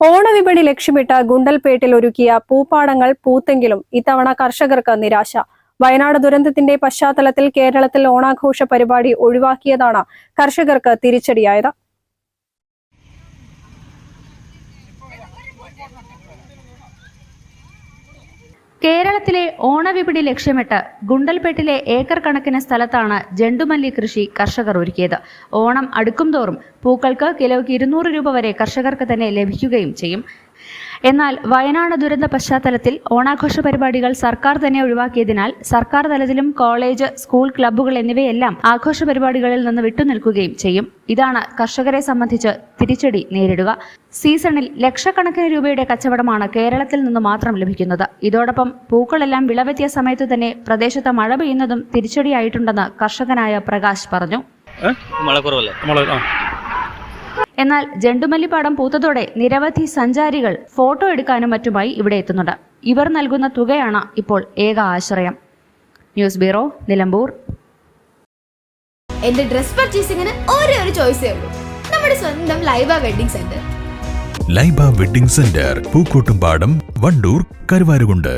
ഓണവിപണി ലക്ഷ്യമിട്ട് ഗുണ്ടൽപേട്ടിൽ ഒരുക്കിയ പൂപ്പാടങ്ങൾ പൂത്തെങ്കിലും ഇത്തവണ കർഷകർക്ക് നിരാശ. വയനാട് ദുരന്തത്തിന്റെ പശ്ചാത്തലത്തിൽ കേരളത്തിൽ ഓണാഘോഷ പരിപാടി ഒഴിവാക്കിയതാണ് കർഷകർക്ക് തിരിച്ചടിയായത്. കേരളത്തിലെ ഓണവിപണി ലക്ഷ്യമിട്ട് ഗുണ്ടൽപേട്ടിലെ ഏക്കർ കണക്കിന് സ്ഥലത്താണ് ജണ്ടുമല്ലി കൃഷി കർഷകർ ഒരുക്കിയത്. ഓണം അടുക്കും തോറും പൂക്കൾക്ക് കിലോയ്ക്ക് ഇരുന്നൂറ് രൂപ വരെ കർഷകർക്ക് തന്നെ ലഭിക്കുകയും ചെയ്യും. എന്നാൽ വയനാട് ദുരന്ത പശ്ചാത്തലത്തിൽ ഓണാഘോഷ പരിപാടികൾ സർക്കാർ തന്നെ ഒഴിവാക്കിയതിനാൽ സർക്കാർ തലത്തിലും കോളേജ് സ്കൂൾ ക്ലബ്ബുകൾ എന്നിവയെല്ലാം ആഘോഷ പരിപാടികളിൽ നിന്ന് വിട്ടുനിൽക്കുകയും ചെയ്യും. ഇതാണ് കർഷകരെ സംബന്ധിച്ച് തിരിച്ചടി നേരിടുക. സീസണിൽ ലക്ഷക്കണക്കിന് രൂപയുടെ കച്ചവടമാണ് കേരളത്തിൽ നിന്ന് മാത്രം ലഭിക്കുന്നത്. ഇതോടൊപ്പം പൂക്കളെല്ലാം വിളവെത്തിയ സമയത്ത് തന്നെ പ്രദേശത്ത് മഴ പെയ്യുന്നതും തിരിച്ചടിയായിട്ടുണ്ടെന്ന് കർഷകനായ പ്രകാശ് പറഞ്ഞു. മഴക്കുറവല്ലേ എന്നാൽ ജണ്ടുമല്ലി പാടം പൂത്തതോടെ നിരവധി സഞ്ചാരികൾ ഫോട്ടോ എടുക്കാനും മറ്റുമായി ഇവിടെ എത്തുന്നുണ്ട്. ഇവർ നൽകുന്ന തുകയാണ് ഇപ്പോൾ ഏക ആശ്രയം. News bureau Nilambur. എന്റെ ഡ്രസ് പർച്ചേസിംഗിന് ഒരേ ഒരു ചോയ്സേ ഉള്ളൂ. നമ്മുടെ സ്വന്തം Laiba wedding centre. Laiba wedding centre Pookkottumpadam Wandoor Karuvarakundu.